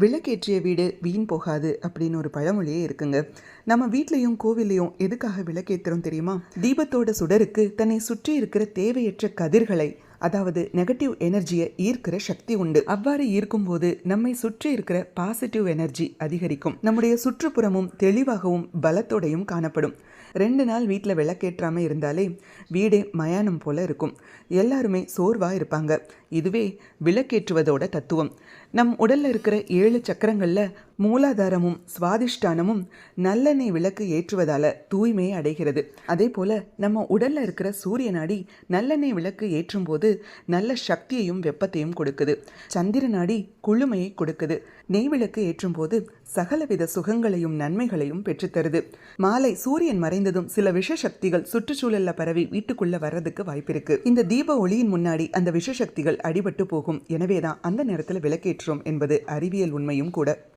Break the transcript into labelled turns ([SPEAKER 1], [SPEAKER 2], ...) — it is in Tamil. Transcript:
[SPEAKER 1] விளக்கேற்றிய வீடு வீண் போகாது அப்படின்னு ஒரு பழமொழியே இருக்குங்க. நம்ம வீட்லேயும் கோவில்லையும் எதுக்காக விளக்கேற்றுறோம் தெரியுமா? தீபத்தோட சுடருக்கு தன்னை சுற்றி இருக்கிற தேவையற்ற கதிர்களை அதாவது நெகட்டிவ் எனர்ஜியை ஈர்க்கிற சக்தி உண்டு. அவ்வாறு ஈர்க்கும்போது நம்மை சுற்றி இருக்கிற பாசிட்டிவ் எனர்ஜி அதிகரிக்கும். நம்முடைய சுற்றுப்புறமும் தெளிவாகவும் பலத்தோடையும் காணப்படும். ரெண்டு நாள் வீட்டில் விளக்கேற்றாமல் இருந்தாலே வீடே மயானம் போல இருக்கும். எல்லாருமே சோர்வாக இருப்பாங்க. இதுவே விளக்கேற்றுவதோட தத்துவம். நம் உடல்ல இருக்கிற ஏழு சக்கரங்களில் மூலாதாரமும் சுவாதிஷ்டானமும் நல்லெண்ணெய் விளக்கு ஏற்றுவதால தூய்மையை அடைகிறது. அதே போல நம்ம உடல்ல இருக்கிற சூரிய நாடி நல்லெண்ணெய் விளக்கு ஏற்றும் போது நல்ல சக்தியையும் வெப்பத்தையும் கொடுக்குது. சந்திர குளுமையை கொடுக்குது. நெய் விளக்கு ஏற்றும் போது சகலவித சுகங்களையும் நன்மைகளையும் பெற்றுத்தருது மாலை சூரியன் மறைந்ததும் சில விஷ சக்திகள் சுற்றுச்சூழல்ல பரவி வீட்டுக்குள்ள வர்றதுக்கு வாய்ப்பிருக்கு இந்த தீப ஒளியின் முன்னாடி அந்த விஷ சக்திகள் அடிபட்டு போகும். எனவேதான் அந்த நேரத்தில் விளக்கேற்றோம் என்பது அறிவியல் உண்மையும் கூட.